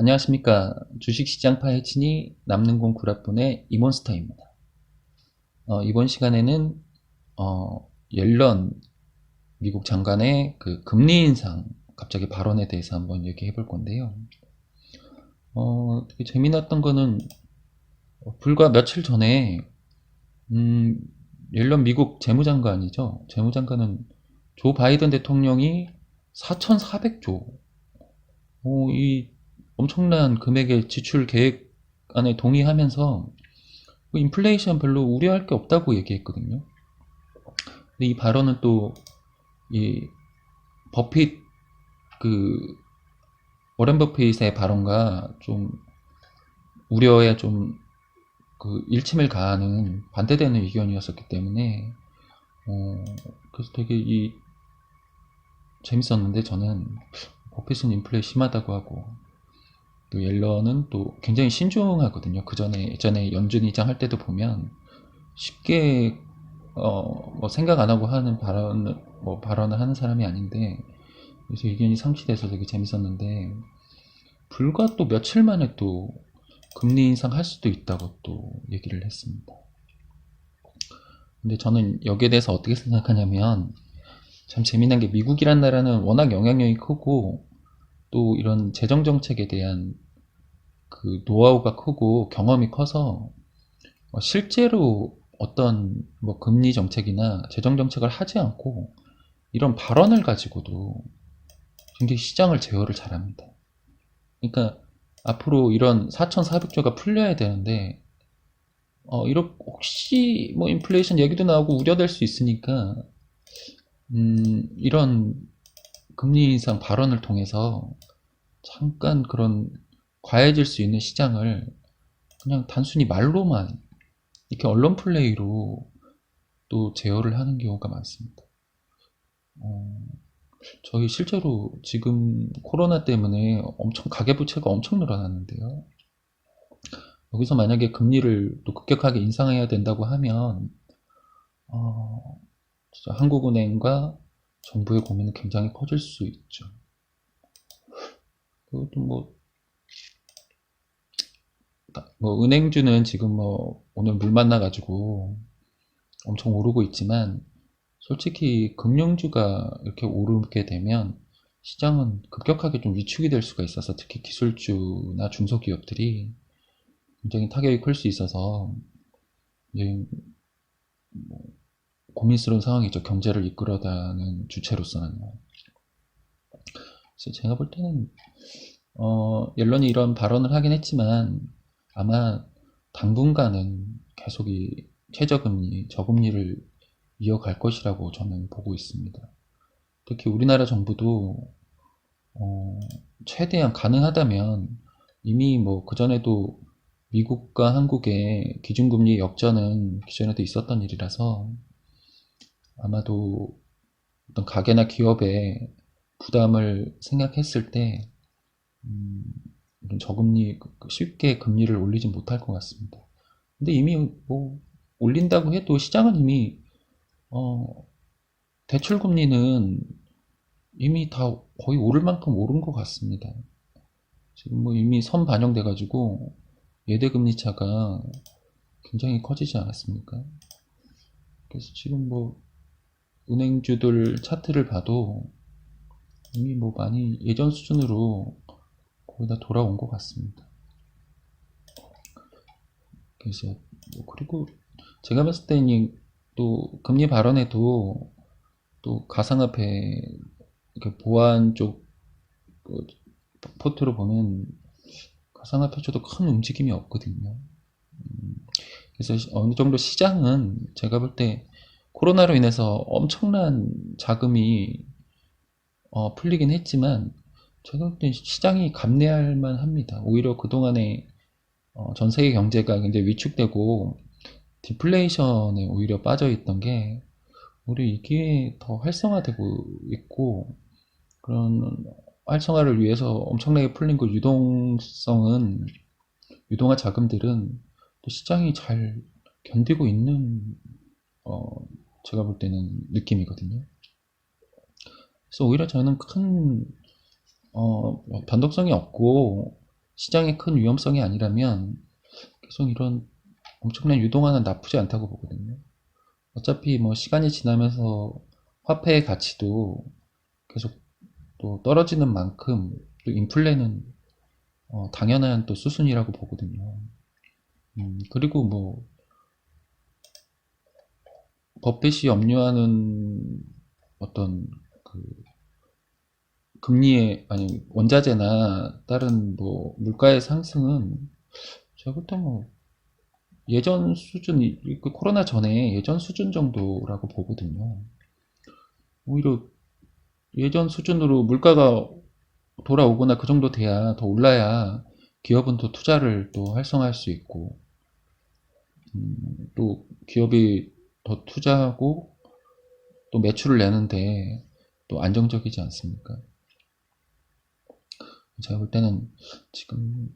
안녕하십니까. 주식시장 파헤치니 남는공 구라분의 이몬스터입니다. 어, 이번 시간에는 어, 옐런 미국 장관의 그 금리 인상 갑자기 발언에 대해서 한번 얘기해 볼 건데요. 어, 되게 재미났던 거는 불과 며칠 전에 음, 옐런 미국 재무장관이죠. 재무장관은 조 바이든 대통령이 4,400조 어, 이 엄청난 금액의 지출 계획 안에 동의하면서 그 인플레이션 별로 우려할 게 없다고 얘기했거든요. 근데 이 발언은 또 이 버핏 그 워렌 버핏의 발언과 좀 우려에 좀 그 일침을 가하는 반대되는 의견이었었기 때문에 어 그래서 되게 이 재밌었는데 저는 버핏은 인플레 심하다고 하고 또 옐런은 또 굉장히 신중하거든요. 그 전에 예전에 연준 이장 할 때도 보면 쉽게 어 뭐 생각 안 하고 하는 발언 뭐 발언을 하는 사람이 아닌데 그래서 의견이 상치돼서 되게 재밌었는데 불과 또 며칠 만에 또 금리 인상 할 수도 있다고 또 얘기를 했습니다. 근데 저는 여기에 대해서 어떻게 생각하냐면 참 재미난 게 미국이란 나라는 워낙 영향력이 크고 또 이런 재정 정책에 대한 그 노하우가 크고 경험이 커서 어, 실제로 어떤 뭐 금리 정책이나 재정 정책을 하지 않고 이런 발언을 가지고도 굉장히 시장을 제어를 잘합니다. 그러니까 앞으로 이런 4,400조가 풀려야 되는데 어, 이렇게 혹시 뭐 인플레이션 얘기도 나오고 우려될 수 있으니까 음, 이런 금리 인상 발언을 통해서 잠깐 그런 과해질 수 있는 시장을 그냥 단순히 말로만 이렇게 언론 플레이로 또 제어를 하는 경우가 많습니다. 어, 저희 실제로 지금 코로나 때문에 엄청 가계부채가 엄청 늘어났는데요. 여기서 만약에 금리를 또 급격하게 인상해야 된다고 하면 어, 한국은행과 정부의 고민은 굉장히 커질 수 있죠. 그것도 뭐, 뭐 은행주는 지금 뭐 오늘 물 만나가지고 엄청 오르고 있지만 솔직히 금융주가 이렇게 오르게 되면 시장은 급격하게 좀 위축이 될 수가 있어서 특히 기술주나 중소기업들이 굉장히 타격이 클 수 있어서 뭐 고민스러운 상황이죠. 경제를 이끌어가는 주체로서는요. 그래서 제가 볼 때는 어, 옐런이 이런 발언을 하긴 했지만 아마 당분간은 계속 이 최저금리, 저금리를 이어갈 것이라고 저는 보고 있습니다. 특히 우리나라 정부도 어, 최대한 가능하다면 이미 뭐 그전에도 미국과 한국의 기준금리 역전은 기존에도 있었던 일이라서 아마도 어떤 가게나 기업의 부담을 생각했을 때 음, 저금리 쉽게 금리를 올리지 못할 것 같습니다. 근데 이미 뭐 올린다고 해도 시장은 이미 어, 대출 금리는 이미 다 거의 오를 만큼 오른 것 같습니다. 지금 뭐 이미 선 반영돼 가지고 예대 금리 차가 굉장히 커지지 않았습니까? 그래서 지금 뭐 은행주들 차트를 봐도 이미 뭐 많이 예전 수준으로 거의 다 돌아온 것 같습니다. 그래서 뭐 그리고 제가 봤을 때는 또 금리 발언에도 또 가상화폐 보안 쪽그 포트로 보면 가상화폐 쪽도 큰 움직임이 없거든요. 음, 그래서 어느 정도 시장은 제가 볼 때 코로나로 인해서 엄청난 자금이 어, 풀리긴 했지만 때 시장이 감내할 만합니다. 오히려 그동안에 어, 전 세계 경제가 굉장히 위축되고 디플레이션에 오히려 빠져 있던 게 오히려 이게 더 활성화되고 있고 그런 활성화를 위해서 엄청나게 풀린 그 유동성은 유동화 자금들은 또 시장이 잘 견디고 있는 어, 제가 볼 때는 느낌이거든요. 그래서 오히려 저는 큰 어, 변동성이 없고 시장에 큰 위험성이 아니라면 계속 이런 엄청난 유동화는 나쁘지 않다고 보거든요. 어차피 뭐 시간이 지나면서 화폐의 가치도 계속 또 떨어지는 만큼 또 인플레는 어, 당연한 또 수순이라고 보거든요. 음, 그리고 뭐 버핏이 염려하는 어떤 그 금리의 아니 원자재나 다른 뭐 물가의 상승은 제가 볼때 뭐 예전 수준 이- 그 코로나 전에 예전 수준 정도라고 보거든요. 오히려 예전 수준으로 물가가 돌아오거나 그 정도 돼야 더 올라야 기업은 또 투자를 또 활성화할 수 있고 음, 또 기업이 더 투자하고 또 매출을 내는데 또 안정적이지 않습니까? 제가 볼 때는 지금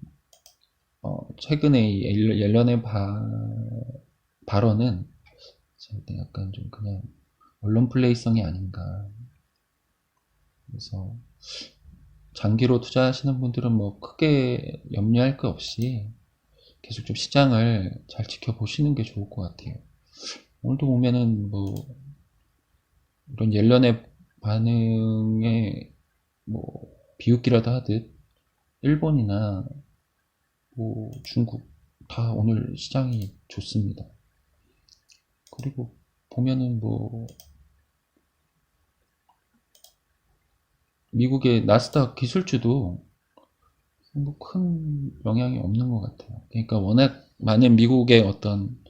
어, 최근에 바, 발언은 약간 좀 그냥 언론 플레이성이 아닌가. 그래서 장기로 투자하시는 분들은 뭐 크게 염려할 거 없이 계속 좀 시장을 잘 지켜보시는 게 좋을 것 같아요. 오늘도 보면은 뭐 이런 옐런의 반응에 뭐 비웃기라도 하듯 일본이나 뭐 중국 다 오늘 시장이 좋습니다. 그리고 보면은 뭐 미국의 나스닥 기술주도 뭐 큰 영향이 없는 것 같아요. 그러니까 워낙 많은 미국의 어떤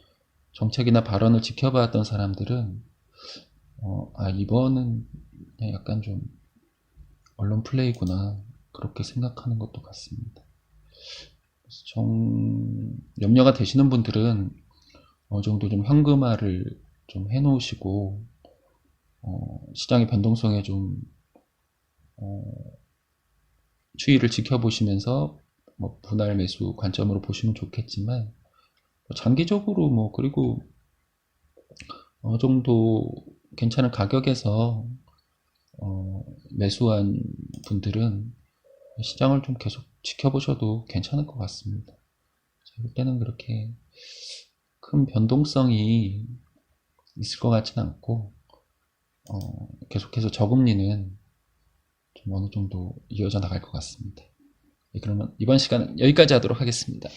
정책이나 발언을 지켜봤던 사람들은 어, 아 이번은 약간 좀 언론 플레이구나 그렇게 생각하는 것도 같습니다. 정 염려가 되시는 분들은 어느 정도 좀 현금화를 좀 해놓으시고 어, 시장의 변동성에 좀 어, 추이를 지켜보시면서 뭐 분할 매수 관점으로 보시면 좋겠지만 뭐 장기적으로 뭐 그리고 어느 정도 괜찮은 가격에서 어, 매수한 분들은 시장을 좀 계속 지켜보셔도 괜찮을 것 같습니다. 제가 볼 때는 그렇게 큰 변동성이 있을 것 같지는 않고 어, 계속해서 저금리는 좀 어느 정도 이어져 나갈 것 같습니다. 네, 그러면 이번 시간은 여기까지 하도록 하겠습니다.